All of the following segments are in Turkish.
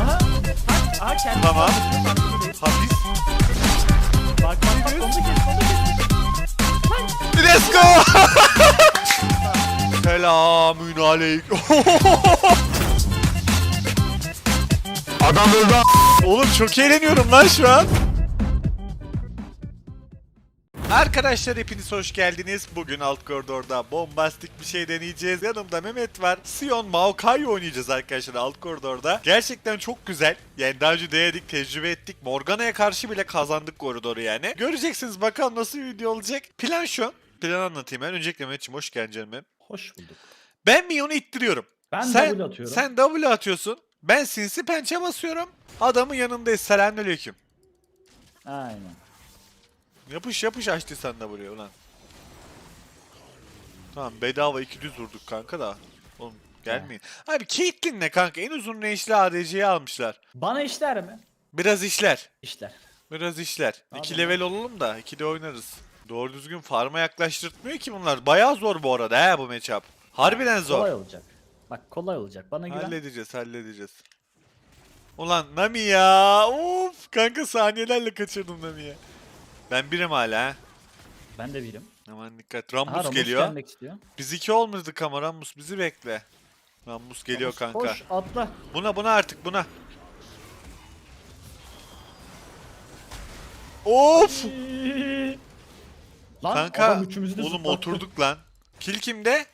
Aha. Aha kendi. Tamam. Hapis. Bak bak bak onu kes onu kes. Let's go. Selamün aleyküm. Adam öldü. Oğlum çok eğleniyorum lan şu an. Arkadaşlar hepiniz hoş geldiniz. Bugün alt koridorda bombastik bir şey deneyeceğiz. Yanımda Mehmet var. Sion Maokai oynayacağız arkadaşlar alt koridorda. Gerçekten çok güzel. Yani daha önce denedik, tecrübe ettik. Morgana'ya karşı bile kazandık koridoru yani. Göreceksiniz bakalım nasıl bir video olacak. Plan şu. Plan anlatayım ben. Öncelikle Mehmet'ciğim hoş geldin canım. Hoş bulduk. Ben Mion'u ittiriyorum. Ben sen, double atıyorum. Sen W atıyorsun. Ben sinsi pençe basıyorum. Adamın yanındayız. Selamünaleyküm. Aynen. Yapış yapış açtıysan da buraya ulan. Tamam bedava iki düz vurduk kanka da. Oğlum gelmeyin. Abi Caitlyn ne kanka? En uzun range'li ADC'yi almışlar. Bana işler mi? Biraz işler. İşler. Biraz işler. Abi 2 ya. level olalım da 2'de oynarız. Doğru düzgün farma yaklaştırtmıyor ki bunlar. Bayağı zor bu arada he bu matchup. Harbiden zor. Kolay olacak. Bak kolay olacak. Bana güven. Halledeceğiz halledeceğiz. Ulan Nami ya. Of kanka saniyelerle kaçırdım Nami'ye. Ben birim hala ha. Ben de birim. Aman dikkat. Aha, Rambus Ramus geliyor. gelmek istiyor. Biz iki olmadık ama Rambus bizi bekle. Rambus geliyor Ramus, kanka. Koş atla. Buna buna artık buna. Of! Lan Kanka adam üçümüzü de oğlum zıplattı. oturduk lan. Kill kimde?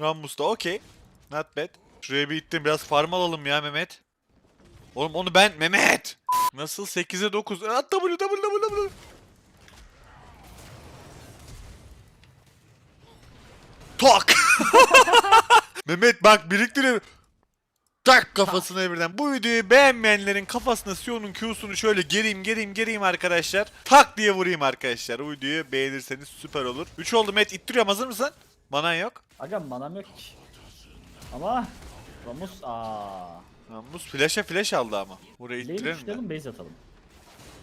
Rambus'ta okey. Not bad. Şuraya bir ittim biraz farm alalım ya Mehmet. Oğlum onu ben Mehmet. Nasıl 8'e 9. At W W W Tak. Mehmet bak biriktirin. Tak kafasına birden. Bu videoyu beğenmeyenlerin kafasına Sion'un Q'sunu şöyle gereyim gereyim gereyim arkadaşlar. Tak diye vurayım arkadaşlar. Bu videoyu beğenirseniz süper olur. 3 oldu Met ittiriyorum hazır mısın? Bana yok. Aga manam yok ki. Ama Ramus aa. Rambus flash'a flash aldı ama. Buraya Lane'i ittirelim de. tuşlayalım base atalım.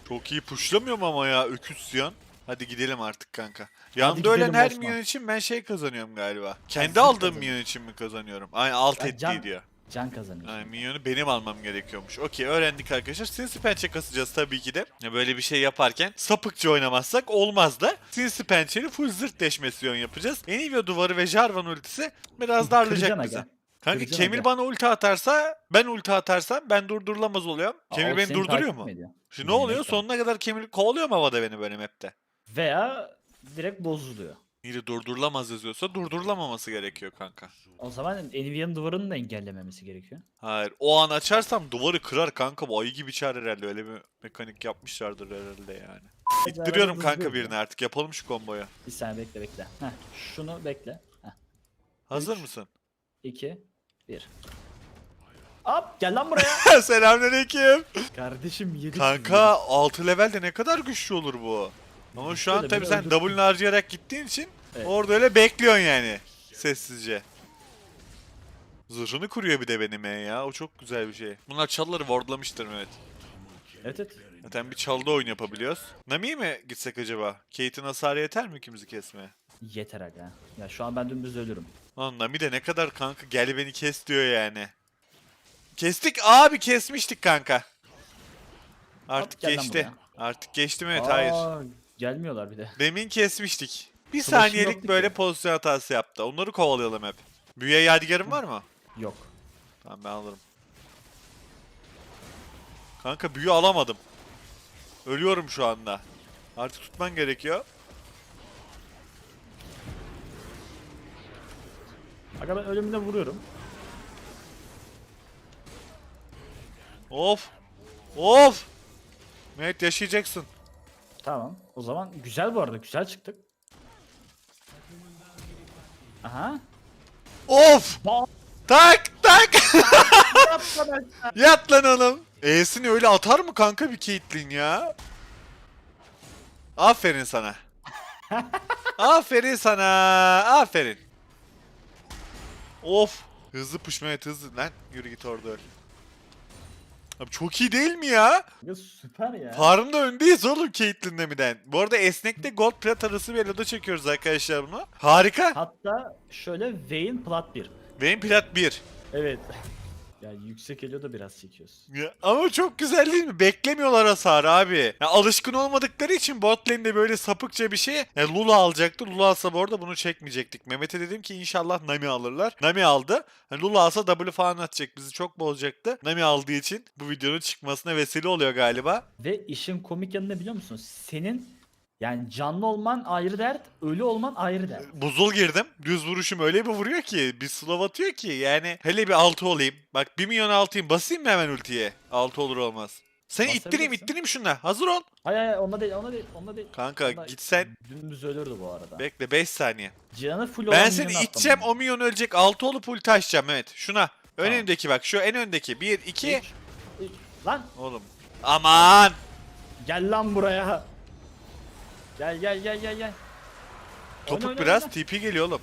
Çok iyi pushlamıyorum ama ya öküz Sion. Hadi gidelim artık kanka. Yanımda gidelim ölen her Osman. minyon için ben şey kazanıyorum galiba. Kendi zırh aldığım minyon için mi kazanıyorum? Aynen alt Ya ettiği can- diyor. Can kazanıyorsun. Yani minyonu benim almam gerekiyormuş. Okey öğrendik arkadaşlar. Sinsi pençe kasacağız tabii ki de. Ya Böyle bir şey yaparken sapıkça oynamazsak olmaz da. Sinsi pençeli full zırt deşmesyon yapacağız. Enivia duvarı ve Jarvan ultisi biraz darlayacak Kıracaksın bizi. aga. Kanka Kıracaksın Kemil aga. bana ulti atarsa ben ulti atarsam ben durdurulamaz oluyorum. Aa, Kemil o beni seni durduruyor takip mu? mi ediyor? Şimdi ne oluyor? Sonuna kadar Kemil kovalıyor mu havada beni böyle map'te? Veya direkt bozuluyor. Biri durdurulamaz yazıyorsa durdurulamaması gerekiyor kanka. O zaman Nvidia'nın duvarını da engellememesi gerekiyor. Hayır. O an açarsam duvarı kırar kanka. Bu ayı gibi çağır herhalde. Öyle bir mekanik yapmışlardır herhalde yani. İttiriyorum kanka birini artık. Yapalım şu komboyu. Bir saniye bekle bekle. Heh, şunu bekle. Heh, Hazır Üç. mısın? 2 1. Hop gel lan buraya. Selamünaleyküm. Kardeşim yedi. Kanka 6 levelde ne kadar güçlü olur bu. Ama şu an tabii sen. W'nu harcayarak gittiğin için Evet. orada öyle bekliyorsun yani. Sessizce. Zırhını kuruyor bir de benim ya. O çok güzel bir şey. Bunlar çalıları wardlamıştır Mehmet. Evet evet. Zaten bir çalda oyun yapabiliyoruz. Nami'ye mi gitsek acaba? Kate'in hasarı yeter mi ikimizi kesmeye? Yeter aga. Ya şu an ben dümdüz ölürüm. Lan Nami de ne kadar kanka gel beni kes diyor yani. Kestik abi kesmiştik kanka. Artık gel lan geçti. buraya. Artık geçti mi? Evet hayır. Aa, Gelmiyorlar bir de. Demin kesmiştik. Bir Savaşın saniyelik yoktu böyle ki. pozisyon hatası yaptı. Onları kovalayalım hep. Büyüye yadigarın var mı? Yok. Tamam ben alırım. Kanka büyü alamadım. Ölüyorum şu anda. Artık tutman gerekiyor. Aga ben ölümüne vuruyorum. Of. Of. Mehmet yaşayacaksın. Tamam. O zaman güzel bu arada. Güzel çıktık. Aha. Of. Ba- Tak tak. Yat lan oğlum. E'sini öyle atar mı kanka bir Caitlyn ya? Aferin sana. Aferin sana. Aferin. Of. Hızlı push Mehmet hızlı. Lan yürü git orada öl. Abi çok iyi değil mi ya? Ya süper ya. Farmda öndeyiz oğlum Caitlyn'le miden. Bu arada esnekte gold plat arası bir eloda çekiyoruz arkadaşlar bunu. Harika. Hatta şöyle Vayne plat 1. Vayne plat 1. Evet. Yani yüksek geliyor da biraz çekiyorsun. Ya, ama çok güzel değil mi? Beklemiyorlar hasar abi. Ya, alışkın olmadıkları için bot lane'de böyle sapıkça bir şey. Ya, Lula alacaktı. Lula alsa bu arada bunu çekmeyecektik. Mehmet'e dedim ki inşallah Nami alırlar. Nami aldı. Hani Lula alsa W falan atacak. Bizi çok bozacaktı. Nami aldığı için bu videonun çıkmasına vesile oluyor galiba. Ve işin komik yanı ne biliyor musun? Senin yani canlı olman ayrı dert, ölü olman ayrı dert. Buzul girdim. Düz vuruşum öyle bir vuruyor ki. Bir slow atıyor ki. Yani hele bir 6 olayım. Bak 1 milyon altıyım. Basayım mı hemen ultiye? 6 olur olmaz. Seni ittireyim Basabilirsin. ittireyim şunla. Hazır ol. Hayır hayır onda değil, onda değil, onda değil. Kanka Onda gitsen Dümdüz ölürdü bu arada. bekle 5 saniye. Canı full Ben seni iteceğim o milyon ölecek 6 olup ulti açacağım evet. Şuna. Önündeki bak şu en öndeki. 1 2 Üç, üç. Lan oğlum. Aman. gel lan buraya. Gel gel gel gel gel. Topuk Oyna, biraz oyna. TP geliyor oğlum.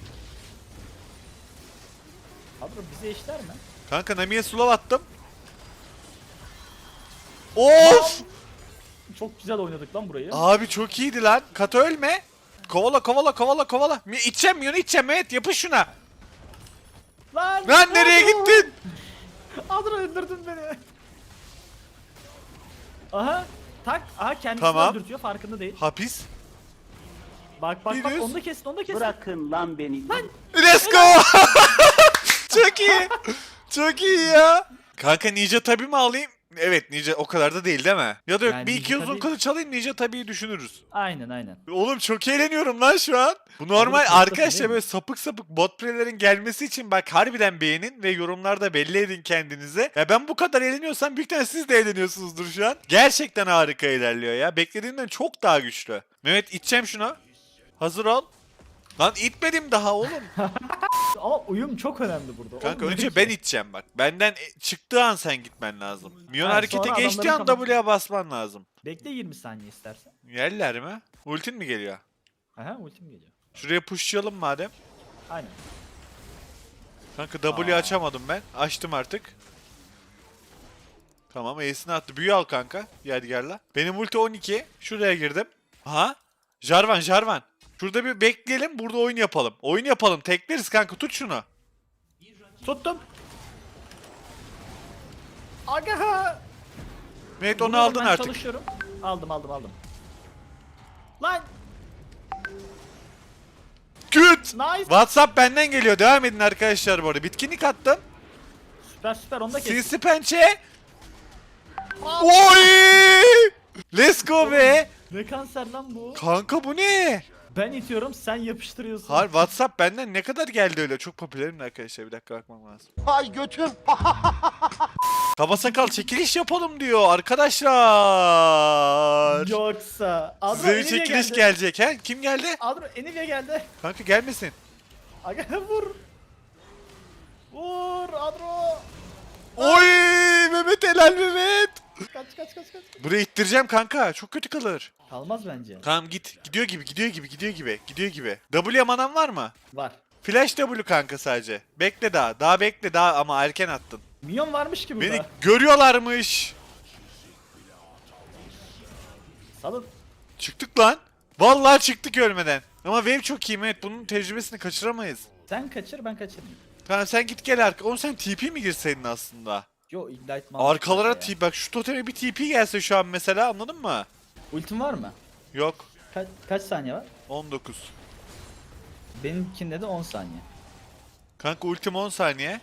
Abi bize eşler mi? Kanka Nami'ye slow attım. Of! Çok güzel oynadık lan burayı. Abi çok iyiydi lan. Kata ölme. Kovala kovala kovala kovala. Mi içeceğim milyonu içeceğim evet yapış şuna. Lan, Lan nereye gittin? Adro öldürdün beni. Aha. Tak. Aha kendisini Tamam. öldürtüyor farkında değil. Hapis. Bak bak bak Virüs. onu da kesin onu da kesin. Bırakın lan beni. Let's go. Çok iyi. Çok iyi ya. Kanka Ninja tabi mi alayım? Evet Ninja o kadar da değil değil mi? Ya da yok Yani bir iki Ninja uzun tabi- kılıç alayım Ninja tabiyi düşünürüz. Aynen aynen. Oğlum çok eğleniyorum lan şu an. Bu normal çok arkadaşlar değil mi? böyle sapık sapık bot player'lerin gelmesi için bak harbiden beğenin ve yorumlarda belli edin kendinize. Ya ben bu kadar eğleniyorsam büyük ihtimalle siz de eğleniyorsunuzdur şu an. Gerçekten harika ilerliyor ya. Beklediğimden çok daha güçlü. Mehmet iteceğim şunu. Hazır ol. Lan itmedim daha oğlum. Ama uyum çok önemli burada. Kanka Oğlum, önce ben iteceğim bak. Benden e- çıktığı an sen gitmen lazım. Miyon Ha, harekete sonra geçtiği an adamların W'ye basman lazım. Bekle 20 saniye istersen. Yerler mi? Ultin mi geliyor? Aha ultim geliyor. Şuraya pushlayalım madem. Aynen. Kanka W açamadım ben. Açtım artık. Tamam Ace'ini attı. Büyü al kanka. Yadigarla. Benim ulti 12. Şuraya girdim. Aha. Jarvan Jarvan. Şurada bir bekleyelim. Burada oyun yapalım. Oyun yapalım. Tekleriz kanka. Tut şunu. Tuttum. Aga. Mehmet onu Vuruyorum, aldın ben artık. Çalışıyorum. Aldım aldım aldım. Lan. Good. Nice. WhatsApp benden geliyor. Devam edin arkadaşlar bu arada. Bitkinlik attım. Süper süper onu da kes. Sinsi pençe. Oy! Let's go be. Ne kanser lan bu? Kanka bu ne? Ben itiyorum sen yapıştırıyorsun. Har WhatsApp benden ne kadar geldi öyle? Çok popülerim de arkadaşlar. Bir dakika bakmam lazım. Ay götüm. Kaba sakal çekiliş yapalım diyor arkadaşlar. Yoksa. Adro Size bir Enivia çekiliş geldi. gelecek he? Kim geldi? Adro Enivia geldi. Kanka gelmesin. Aga vur. Vur Adro. Oy Mehmet helal Mehmet. Kaç kaç kaç kaç. Buraya ittireceğim kanka. Çok kötü kalır. Kalmaz bence. Tamam git. Gidiyor gibi gidiyor gibi gidiyor gibi. Gidiyor gibi. W manan var mı? Var. Flash W kanka sadece. Bekle daha. Daha bekle daha ama erken attın. Minyon varmış ki burada. Beni görüyorlarmış. Salın. Çıktık lan. Vallahi çıktık ölmeden. Ama wave çok iyi Mehmet. Bunun tecrübesini kaçıramayız. Sen kaçır ben kaçırayım. Tamam sen git gel arka. Oğlum sen TP mi girseydin aslında? Yo ignite Arkalara. TP. Bak şu toteme bir TP gelse şu an mesela anladın mı? Ultim var mı? Yok. Ka- kaç saniye var? 19. Benimkinde de 10 saniye. Kanka ultim 10 saniye.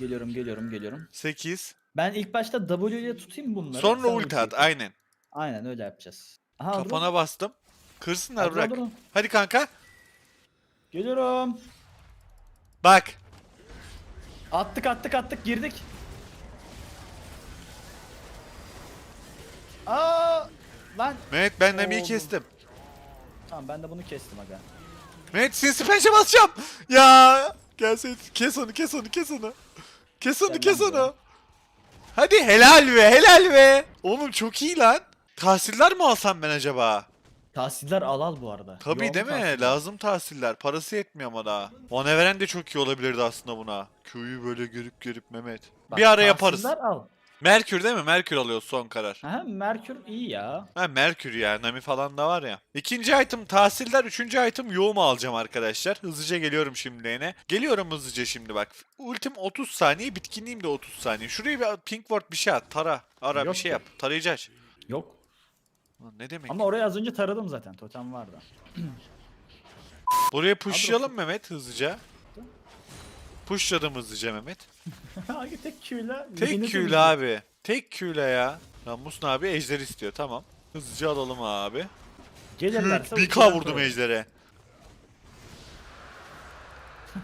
Geliyorum geliyorum geliyorum. 8. Ben ilk başta W ile tutayım bunları. Sonra sen ulti at. Aynen. Aynen öyle yapacağız. Aha. Kafana bastım. Kırsınlar Adro, bırak. Adro. Hadi kanka. Geliyorum. Bak. Attık attık attık girdik. Aa lan. Mehmet ben Nami'yi Oğlum. kestim. Tamam ben de bunu kestim aga. Mehmet sinsi pençe basacağım. Ya. Gelseydin. Kes onu kes onu kes onu. Kes onu Gel kes lan buraya. onu. Hadi helal be helal be. Oğlum çok iyi lan. Tahsiller mi alsam ben acaba? Tahsiller al al bu arada. Tabii Yoğun değil mi? tahsiller. Lazım tahsiller. Parası yetmiyor ama daha. Ona veren de çok iyi olabilirdi aslında buna. Köyü böyle görüp görüp Mehmet. Bak, bir ara yaparız. tahsiller al. Merkür değil mi? Merkür alıyor son karar. Aha, Merkür iyi ya. Ha Merkür ya. Nami falan da var ya. İkinci item tahsiller. Üçüncü item yoğumu alacağım arkadaşlar. Hızlıca geliyorum şimdi yine. Geliyorum hızlıca şimdi bak. Ultim 30 saniye. Bitkinliğim de 30 saniye. Şuraya bir pink ward bir şey at. Tara. Ara Yok bir şey yok. yap. Tarayacağız. Yok. Lan Ne demek? Ama orayı az önce taradım zaten. Totem vardı. Buraya pushlayalım Mehmet hızlıca. Pushladım hızlıca Mehmet. Hangi tek Q'yla? Tek dönüştü. abi. Tek Q'yle ya. Ramus abi ejder istiyor tamam. Hızlıca alalım abi. Gelirlerse Bir K vurdum ejdere.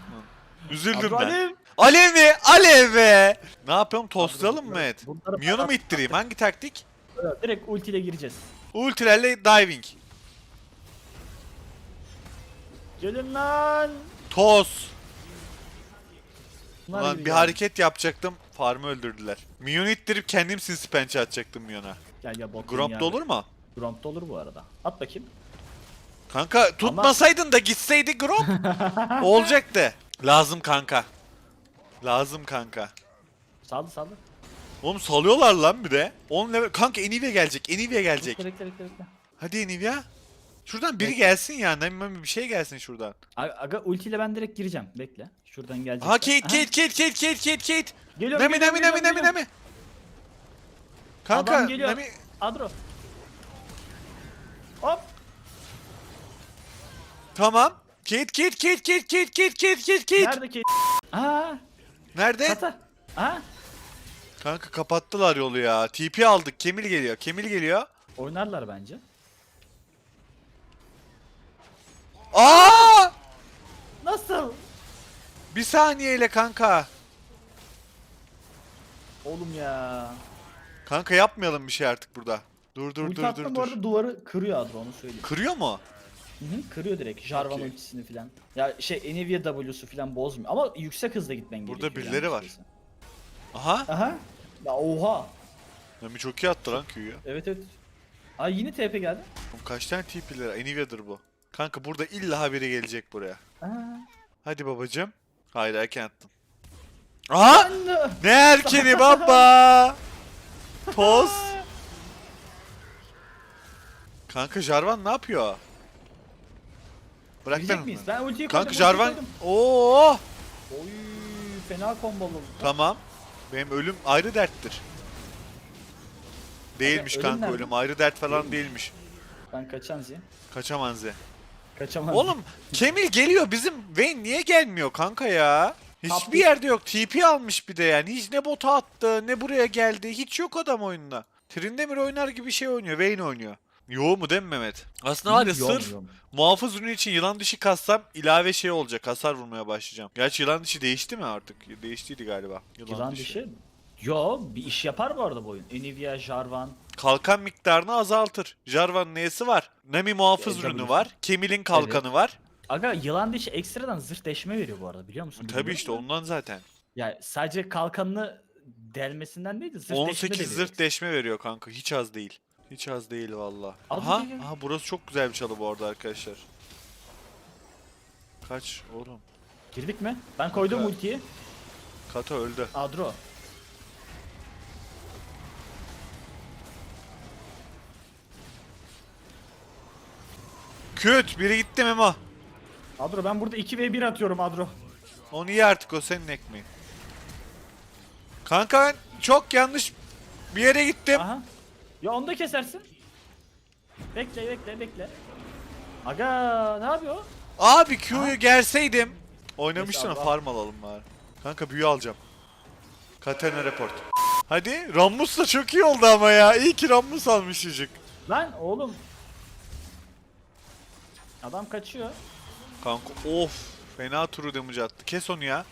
Üzüldüm ben. Abdülhalim! Alev mi? Alev be! Ne yapıyorum? Toslayalım mı Mehmet? bunları bana- mu ittireyim? Hangi taktik? Direkt ultiyle gireceğiz. Ultilerle diving. Gelin lan! Toz. Ulan gibi bir yani. hareket yapacaktım. Farmı öldürdüler. Minyonu ittirip kendim sinsi pençe atacaktım Minyon'a. Gel gel bot Gromp da olur mu? Gromp da olur bu arada. At bakayım. Kanka tutmasaydın da gitseydi Gromp. Olacaktı. Lazım kanka. Lazım kanka. Saldı saldı. Oğlum salıyorlar lan bir de. 10 level. Kanka Enivia gelecek. Enivia gelecek. Bekle bekle bekle. bekle. Hadi Enivia. Şuradan biri gelsin ya. Nami bir şey gelsin şuradan. Aga, aga ultiyle ben direkt gireceğim. Bekle. Şuradan gelecek. Aha Kate Kate Kate Kate Kate Kate Kate. Geliyorum, Nami geliyorum, Nami Nami geliyorum, Nami Nami. Kanka Adam geliyor. Nami. Adro. Hop. Tamam. Kate Kate Kate Kate Kate Kate Kate Kate Kate. Nerede ki? Aa, Nerede? kata. Aa, Kanka kapattılar yolu ya. TP aldık. Kemil geliyor. Kemil geliyor. oynarlar bence. Aa! Nasıl? Bir saniyeyle kanka. Oğlum ya. Kanka yapmayalım bir şey artık burada. Dur dur Ulti dur attım dur bu dur. arada duvarı kırıyor Adro onu söyleyeyim. Kırıyor mu? Hı hı, kırıyor direkt. Jarvan Okey. ultisini filan. Ya şey Nvidia W'su filan bozmuyor. Ama yüksek hızda gitmen Burada gerekiyor. birileri yani var. Aha. Aha. Ya oha. Nami çok iyi attı lan Q'yu. Evet evet. Ay yine TP geldi. Oğlum Kaç tane TP'leri? Nvidia'dır bu. Kanka burada illa biri gelecek buraya. Aa. Hadi babacım. Hayır erken attım. Aha! Ne erkeni baba? Toz. Kanka Jarvan ne yapıyor? Bırak ben miyiz? onu. Ben ultiyi koydum. Kanka ultiyi Jarvan... koydum. Oo! Oy fena kombolu. Tamam. Benim ölüm ayrı derttir. Değilmiş ölüm kanka nerede? ölüm ayrı dert falan Değil mi? değilmiş. Ben kaçan zi. Kaçamaz. Oğlum Kemil geliyor bizim Vayne niye gelmiyor kanka ya? Hiçbir yerde yok. TP almış bir de yani. Hiç ne bota attı ne buraya geldi. Hiç yok adam oyunda. Trindemir oynar gibi şey oynuyor. Vayne oynuyor. Yo mu değil mi Mehmet? Aslında var ya Yok, sırf yok. muhafız ürünü için yılan dişi kassam ilave şey olacak. Hasar vurmaya başlayacağım. Gerçi yılan dişi değişti mi artık? Değiştiydi galiba. Yılan dışı. Yo bir iş yapar bu arada bu oyun. Nvidia, Jarvan. Kalkan miktarını azaltır. Jarvan'ın neyesi var? Nami muhafız E, ürünü var. Kemil'in kalkanı var. Aga yılan dişi ekstradan zırh deşme veriyor bu arada biliyor musun? Tabii Bilmiyorum işte da. ondan zaten. Ya sadece kalkanını delmesinden değil de zırh deşme de 18 veriyor. zırh deşme veriyor kanka. Hiç az değil. Hiç az değil valla. Abi Aha, aha burası çok güzel bir çalı bu arada arkadaşlar. Kaç oğlum? Girdik mi? Ben koydum Kanka. ultiyi. Kata öldü. Adro. Küt biri gitti Memo. Adro ben burada 2v1 atıyorum Adro. Onu ye artık o senin ekmeğin. Kanka ben çok yanlış bir yere gittim. Aha. Ya onu da kesersin. Bekle bekle bekle. Aga ne yapıyor? Abi Q'yu gerseydim. Oynamıştın Neyse, ha farm alalım bari. Kanka büyü alacağım. Katana report. Hadi Rammus da çok iyi oldu ama ya. İyi ki Rammus almış çocuk. Lan oğlum. Adam kaçıyor. Kanka of. Fena turu damage attı. Kes onu ya.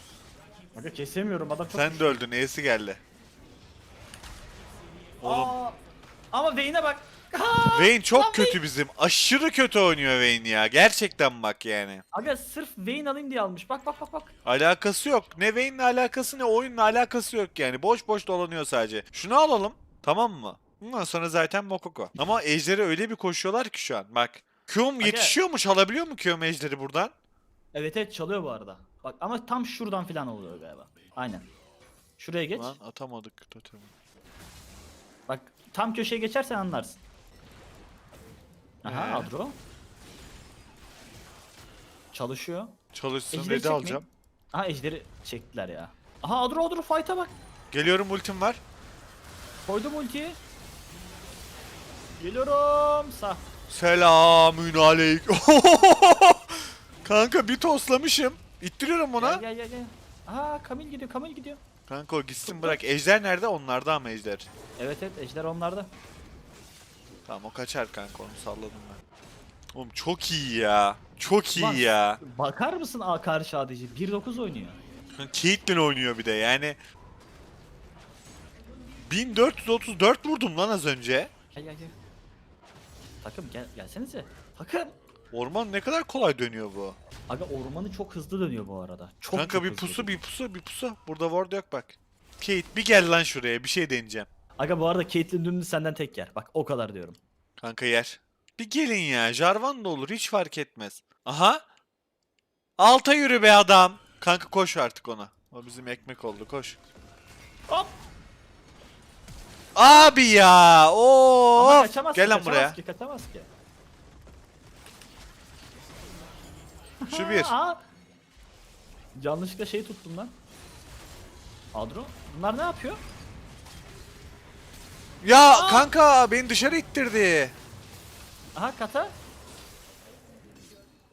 Aga kesemiyorum adam çok Sen de öldün. E'si geldi. Oğlum. Aa, ama Vayne'e bak. Aa, Vayne çok lan kötü bizim. Aşırı kötü oynuyor Vayne ya. Gerçekten bak yani. Aga sırf Vayne alayım diye almış. Bak bak bak bak. Alakası yok. Ne Vayne'le alakası ne oyunla alakası yok yani. Boş boş dolanıyor sadece. Şunu alalım. Tamam mı? Bundan sonra zaten Mokoko. Ama ejderi öyle bir koşuyorlar ki şu an. Bak. Q'm yetişiyor mu? Çalabiliyor mu Q'm ejderi buradan? Evet evet çalıyor bu arada. Bak ama tam şuradan falan oluyor galiba. Aynen. Şuraya geç. Lan atamadık totemi. Bak tam köşeye geçersen anlarsın. Aha Ee? Adro. Çalışıyor. Çalışsın Ejderi çekmeyin. alacağım. Aha ejderi çektiler ya. Aha Adro Adro fight'a bak. Geliyorum ultim var. Koydum ultiyi. Geliyorum. Sağ. Selamün aleyküm. Kanka bir toslamışım. İttiriyorum ona. Gel gel gel. gel. Aha Kamil gidiyor Kamil gidiyor. Kanka o gitsin bırak. Ejder nerede? Onlarda ama ejder. Evet evet ejder onlarda. Tamam o kaçar kanka onu salladım ben. Oğlum çok iyi ya. Çok iyi Ulan, ya. Bakar mısın A karşı ADC? 1.9 oynuyor. Caitlyn oynuyor bir de yani. 1434 vurdum lan az önce. Gel gel gel. Takım gel gelsenize. Takım. Orman ne kadar kolay dönüyor bu. Aga ormanı çok hızlı dönüyor bu arada. Çok Kanka çok bir hızlı pusu dönüyor. bir pusu bir pusu. Burada ward yok bak. Kate bir gel lan şuraya bir şey deneyeceğim. Aga bu arada Caitlyn dümdüz senden tek yer. Bak o kadar diyorum. Kanka yer. Bir gelin ya. Jarvan da olur hiç fark etmez. Aha. Alta yürü be adam. Kanka koş artık ona. O bizim ekmek oldu koş. Hop. Abi ya. Oo. Ama kaçamaz Gel ki, lan kaçamaz buraya. ki, kaçamaz ki. Şu bir. Aa. Yanlışlıkla şey tuttum lan. Adro. Bunlar ne yapıyor? Ya Aa! kanka beni dışarı ittirdi. Aha kata.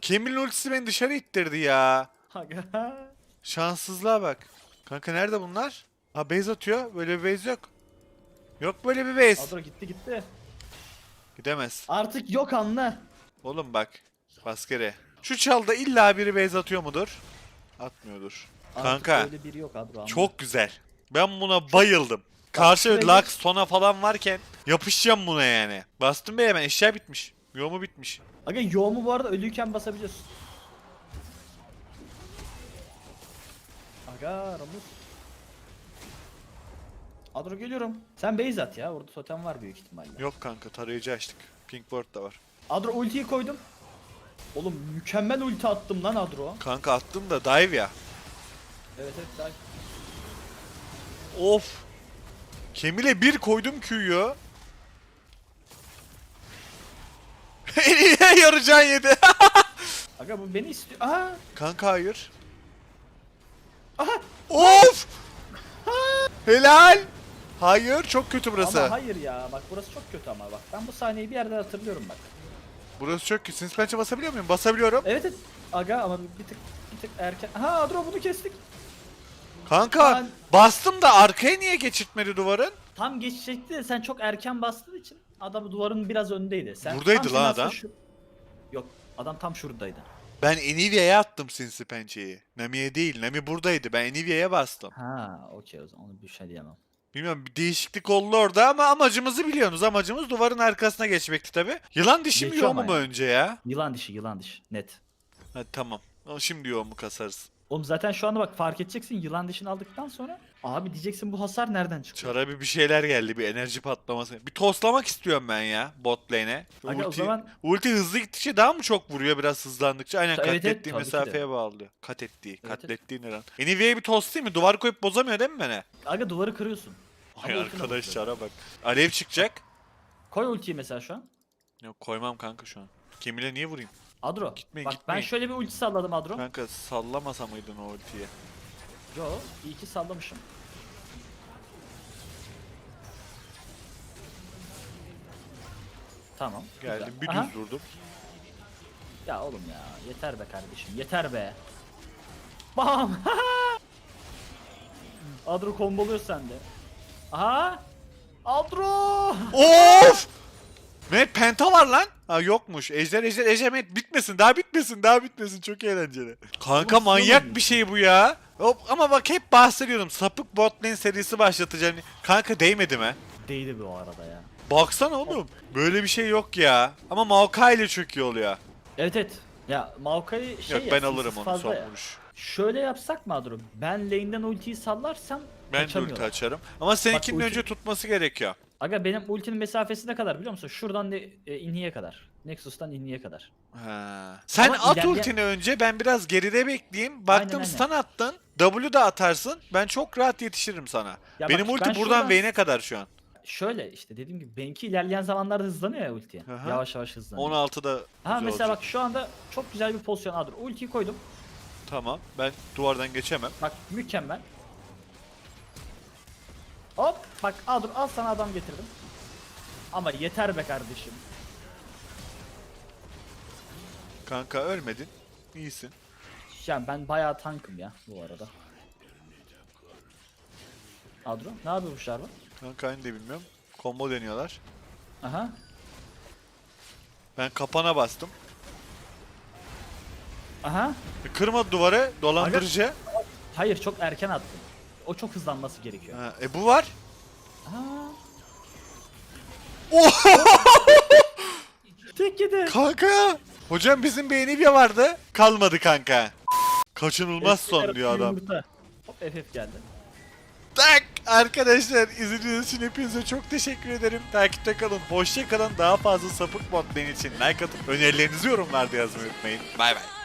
Kemil'in ultisi beni dışarı ittirdi ya. Aga. Şanssızlığa bak. Kanka nerede bunlar? Ha base atıyor. Böyle bir base yok. Yok böyle bir base. Adro gitti gitti. Gidemez. Artık yok anla. Oğlum bak. Baskere. Şu çalda illa biri base atıyor mudur? Atmıyordur. Artık Kanka öyle biri yok Adro anla. çok güzel. Ben buna bayıldım. Karşı Lux, Sona falan varken yapışacağım buna yani. Bastım be hemen eşya bitmiş. Yomu bitmiş. Aga yoğumu bu arada ölüyken basabiliyorsun. Aga Ramus. Adro geliyorum. Sen base at ya. Orada totem var büyük ihtimalle. Yok kanka tarayıcı açtık. Pinkboard da var. Adro ultiyi koydum. Oğlum mükemmel ulti attım lan Adro. Kanka attım da dive ya. Evet evet daha. Of. Kemile bir koydum Q'yu. En iyi yarıcan yedi. Aga bu beni istiyor. Aha. Kanka hayır. Aha. Of. Helal. Hayır çok kötü burası. Ama hayır ya. Bak burası çok kötü ama bak. Ben bu sahneyi bir yerde hatırlıyorum bak. Burası çok kötü. Since pençe basabiliyor muyum? Basabiliyorum. Evet evet. Aga ama bir tık bir tık erken. Aha Adro bunu kestik. Kanka Ben- bastım da arkaya niye geçirtmedi duvarın? Tam geçecekti de sen çok erken bastığın için adam duvarın biraz önündeydi. Sen Buradaydı tam lan senin aslında adam. şu- Yok adam tam şuradaydı. Ben Enivia'ya attım Sinsi pençeyi. Nami'ye değil. Nami buradaydı. Ben Enivia'ya bastım. Ha okey o zaman onu bir şey diyemem. Bilmiyorum bir değişiklik oldu orada ama amacımızı biliyorsunuz. Amacımız duvarın arkasına geçmekti tabi. Yılan dişi mi Geçiyor mu ama mu ya. önce ya? Yılan dişi yılan dişi net. Hadi tamam. O şimdi yoğun mu kasarız? Oğlum zaten şu anda bak fark edeceksin yılan dişini aldıktan sonra abi diyeceksin bu hasar nereden çıkıyor? Çara bir bir şeyler geldi. Bir enerji patlaması. Bir toslamak istiyorum ben ya bot lane'e. Şu Aga o ulti, zaman ulti hızlı gittikçe daha mı çok vuruyor biraz hızlandıkça? Aynen Evet, evet, katlettiği tabii ki mesafeye bağlıyor. Kat ettiği, evet. katlettiği ne lan? Enivia'ya bir toslayayım mı? Duvar koyup bozamıyor değil mi beni? aga duvarı kırıyorsun. Ay Ama ultine arkadaş basıyor. çara bak. Alev çıkacak. Koy ultiyi mesela şu an. Yok koymam kanka şu an. Kemile niye vurayım? Adro. Gitmeyin, bak gitmeyin. ben şöyle bir ulti salladım Adro. Kanka sallamasa mıydın o ultiyi? Yo iyi ki sallamışım. Tamam. güzel. Geldim bir Aha. düz durdum. Ya oğlum ya yeter be kardeşim yeter be. Bam. Adro komboluyor sende. Aha. Adro. Of! Mehmet penta var lan. Ha yokmuş. Ejder ejder ejder Mehmet bitmesin daha bitmesin daha bitmesin çok eğlenceli. Kanka manyak bir şey bu ya. Hop, ama bak hep bahsediyordum sapık bot lane serisi başlatacağım. Kanka değmedi mi? Değdi bu arada ya. Baksana oğlum. Böyle bir şey yok ya. Ama Maokai ile çok iyi oluyor. Evet evet. Ya Maokai şey yok ya, ben sinsiz alırım onu fazla son ya. vuruş. Şöyle yapsak mı Adro? Ben lane'den ultiyi sallarsam Ben de kaçamıyorlar. ulti açarım. Ama seninkinin ulti- önce tutması gerekiyor. Aga benim ultinin mesafesi ne kadar biliyor musun? Şuradan de, e, inhiye kadar. Nexus'tan inhiye kadar. Ha. Sen Ama at ilerleyen- ultini önce ben biraz geride bekleyeyim. Baktım aynen. stun attın. W da atarsın. Ben çok rahat yetişirim sana. Ya Benim bak, ulti ben buradan şuradan- Vayne'e kadar şu an. şöyle işte dediğim gibi benki ilerleyen zamanlarda hızlanıyor ya ulti. Aha. Yavaş yavaş hızlanıyor. 16'da Ha güzel mesela olacak. bak şu anda çok güzel bir pozisyon aldır. Ultiyi koydum. Tamam. Ben duvardan geçemem. Bak mükemmel. Hop bak al dur al sana adam getirdim. Ama yeter be kardeşim. Kanka ölmedin. İyisin. Yani ben bayağı tankım ya bu arada. Adro ne yapıyor bu Jarvan? Kanka aynı de bilmiyorum. Combo deniyorlar. Aha. Ben kapana bastım. Aha. Kırmadı duvarı. Dolandırıcı. Hayır çok erken attım. O çok hızlanması gerekiyor. Ha, e bu var. Aa. Oh! Tek yedi. Kanka. Hocam bizim bir Nvidia vardı. Kalmadı kanka. Kaçınılmaz son diyor adam. yumurta. Hop FF geldi. Tak! Arkadaşlar izlediğiniz için hepinize çok teşekkür ederim. Takipte kalın. Hoşça kalın. Daha fazla sapık mod benim için like atıp önerilerinizi yorumlarda yazmayı unutmayın. Bay bay.